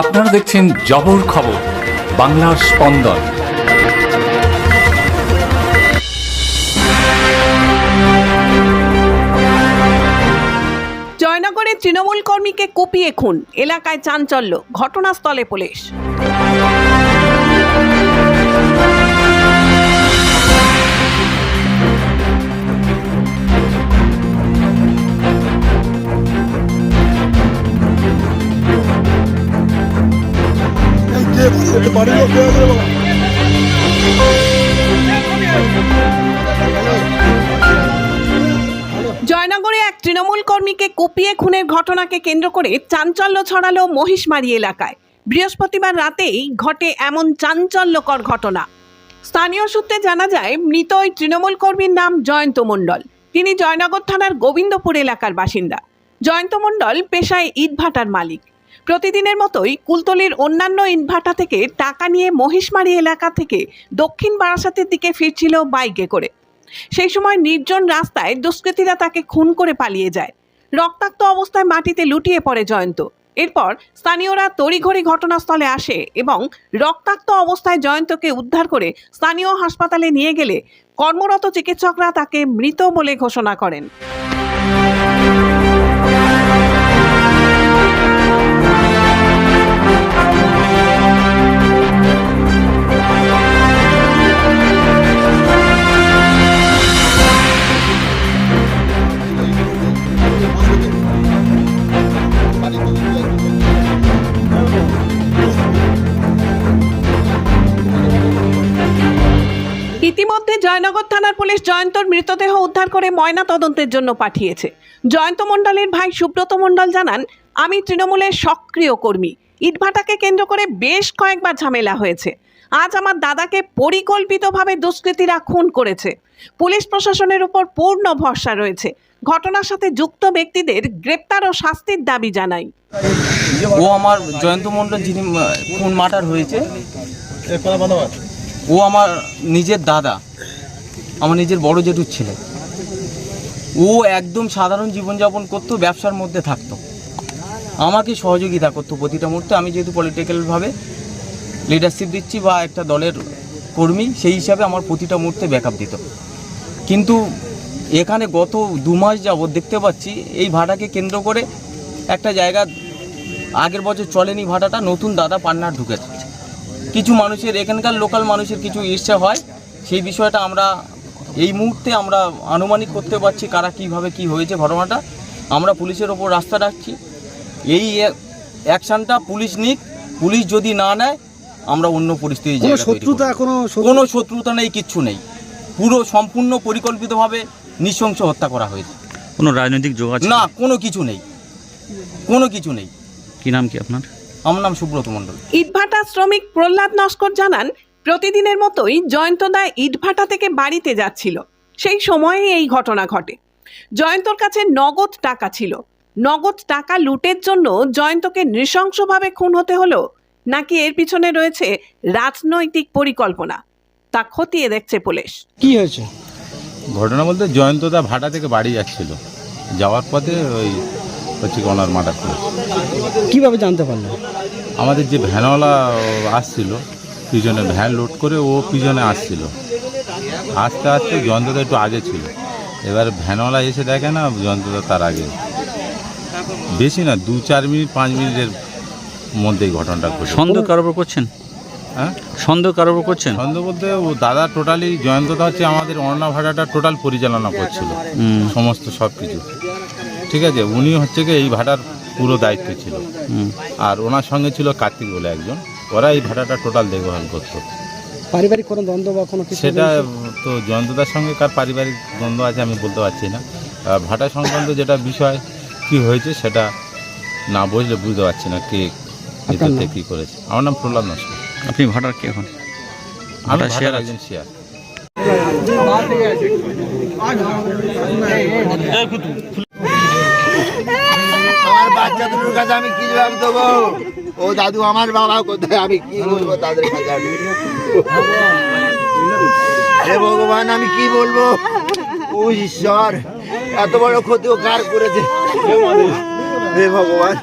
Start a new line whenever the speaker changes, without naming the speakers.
আপনারা দেখছেন জবর খবর, বাংলার স্পন্দন।
জয়নগরের তৃণমূল কর্মীকে কুপিয়ে খুন, এলাকায় চাঞ্চল্য, ঘটনাস্থলে পুলিশ। জয়নগরে এক তৃণমূল কর্মীকে কুপিয়ে খুনের ঘটনাকে কেন্দ্র করে চাঞ্চল্য ছড়ালো মহিষমারি এলাকায়। বৃহস্পতিবার রাতেই ঘটে এমন চাঞ্চল্যকর ঘটনা। স্থানীয় সূত্রে জানা যায়, মৃত ওই তৃণমূল কর্মীর নাম জয়ন্ত মণ্ডল। তিনি জয়নগর থানার গোবিন্দপুর এলাকার বাসিন্দা। জয়ন্ত মণ্ডল পেশায় ইটভাটার মালিক। প্রতিদিনের মতোই কুলতলির অন্যান্য ইটভাটা থেকে টাকা নিয়ে মহিষমারি এলাকা থেকে দক্ষিণ বারাসাতের দিকে ফিরছিল বাইকে করে। সেই সময় নির্জন রাস্তায় দুষ্কৃতীরা তাকে খুন করে পালিয়ে যায়। রক্তাক্ত অবস্থায় মাটিতে লুটিয়ে পড়ে জয়ন্ত। এরপর স্থানীয়রা তড়িঘড়ি ঘটনাস্থলে আসে এবং রক্তাক্ত অবস্থায় জয়ন্তকে উদ্ধার করে স্থানীয় হাসপাতালে নিয়ে গেলে কর্মরত চিকিৎসকরা তাকে মৃত বলে ঘোষণা করেন। ইতিমধ্যে জয়নগর থানার পুলিশ জয়ন্তর মৃতদেহ উদ্ধার করে ময়না তদন্তের জন্য পাঠিয়েছে। জয়ন্ত মণ্ডলের ভাই সুব্রত মণ্ডল জানান আমি তৃণমূলের সক্রিয় কর্মী। ইটভাটাকে কেন্দ্র করে বেশ কয়েকবার ঝামেলা হয়েছে। আজ আমার দাদাকে পরিকল্পিতভাবে দুষ্কৃতীরা খুন করেছে। পুলিশ প্রশাসনের উপর পূর্ণ ভরসা রয়েছে। ঘটনার সাথে যুক্ত ব্যক্তিদের গ্রেপ্তার ও শাস্তির দাবি জানাই।
ও আমার জয়ন্ত মণ্ডল যিনি খুন মার্টার হয়েছে। ও আমার নিজের দাদা, আমার নিজের বড় জেঠুর ছেলে। ও একদম সাধারণ জীবনযাপন করতো, ব্যবসার মধ্যে থাকতো। আমাকে সহযোগিতা করতো প্রতিটা মুহূর্তে। আমি যেহেতু পলিটিক্যালভাবে লিডারশিপ দিচ্ছি বা একটা দলের কর্মী, সেই হিসাবে আমার প্রতিটা মুহূর্তে ব্যাকআপ দিত। কিন্তু এখানে গত দু মাস যাবৎ দেখতে পাচ্ছি, এই ভাড়াকে কেন্দ্র করে একটা জায়গা আগের বছর চলেনি ভাড়াটা নতুন দাদা পান্নার ঢুকেছে। কিছু মানুষের এখানকার লোকাল মানুষের কিছু ইচ্ছা হয়। সেই বিষয়টা আমরা এই মুহূর্তে আমরা আনুমানিক করতে পারছি কারা কীভাবে কি হয়েছে ঘটনাটা। আমরা পুলিশের ওপর রাস্তা রাখছি। এই অ্যাকশনটা পুলিশ নিক পুলিশ যদি না নেয় আমরা অন্য পরিস্থিতি
কোনো শত্রুতা কোনো
কোনো শত্রুতা নেই কিচ্ছু নেই। পুরো সম্পূর্ণ পরিকল্পিতভাবে নৃশংস হত্যা করা হয়েছে।
কোনো রাজনৈতিক যোগাযোগ
না কোনো কিছু নেই। কোনো কিছু নেই।
কি নাম কি আপনার?
আমার নাম সুব্রত মণ্ডল।
শ্রমিক প্রহ্লাদ নস্কর জানান প্রতিদিনের মতোই জয়ন্তদা ইটভাটা থেকে বাড়িতে যাচ্ছিল। সেই সময়ে এই ঘটনা ঘটে। জয়ন্তর কাছে নগদ টাকা ছিল। নগদ টাকা লুটের জন্য জয়ন্তকে নৃশংসভাবে খুন হতে হলো নাকি এর পিছনে রয়েছে রাজনৈতিক পরিকল্পনা? তা খতিয়ে দেখছে পুলিশ।
কি হয়েছে?
ঘটনা বলতে জয়ন্তদা ভাটা থেকে বাড়ি যাচ্ছিল। যাওয়ার পথে ওই হচ্ছে কি ওনার মার্ডার করেছে
কীভাবে জানতে পারলেন
আমাদের যে ভ্যানওয়ালা আসছিল পিছনে ভ্যান লোড করে ও পিছনে আসছিল। আস্তে আস্তে জয়ন্তদা একটু আগে ছিল। এবার ভ্যানওয়ালা এসে দেখে না জয়ন্তদা তার আগে। বেশি না দু চার মিনিট পাঁচ মিনিটের মধ্যেই ঘটনাটা ঘটে।
সন্দেহ কারোর উপর করছেন?
হ্যাঁ?
সন্দেহ কারোর উপর করছেন?
সন্দেহ বলতে ও দাদা টোটালি জয়ন্তদা হচ্ছে আমাদের অন্না ভাড়াটা টোটাল পরিচালনা করছিল। সমস্ত সব কিছু ঠিক আছে উনি হচ্ছে কি এই ভাড়ার পুরো দায়িত্ব ছিল। আর ওনার সঙ্গে ছিল কার্তিক বলে একজন। ওরা এই ভাড়াটা টোটাল দেখভাল করতো।
পারিবারিক কোনো দ্বন্দ্ব বা কোনো
সেটা তো জয়ন্তদার সঙ্গে কার পারিবারিক দ্বন্দ্ব আছে আমি বলতে পারছি না। আর ভাটা সংক্রান্ত যেটা বিষয় কি হয়েছে সেটা না বুঝলে বুঝতে পারছি না কে এটাতে কী করেছে। আমার নাম প্রহ্লাদ নস্কর।
আপনি ভাড়ার কে এখন
আমি
শেয়ার
ভাটার
আছে?
শেয়ার।
আমার বাচ্চা দুটোর কাছে আমি কি জবাব দেবো? ও দাদু, আমার বাবা কোথায়? আমি কি বলব তাদের কাছে হে ভগবান, আমি কি বলব? ঈশ্বর, এত বড় ক্ষতি ও কার করেছে? হে ভগবান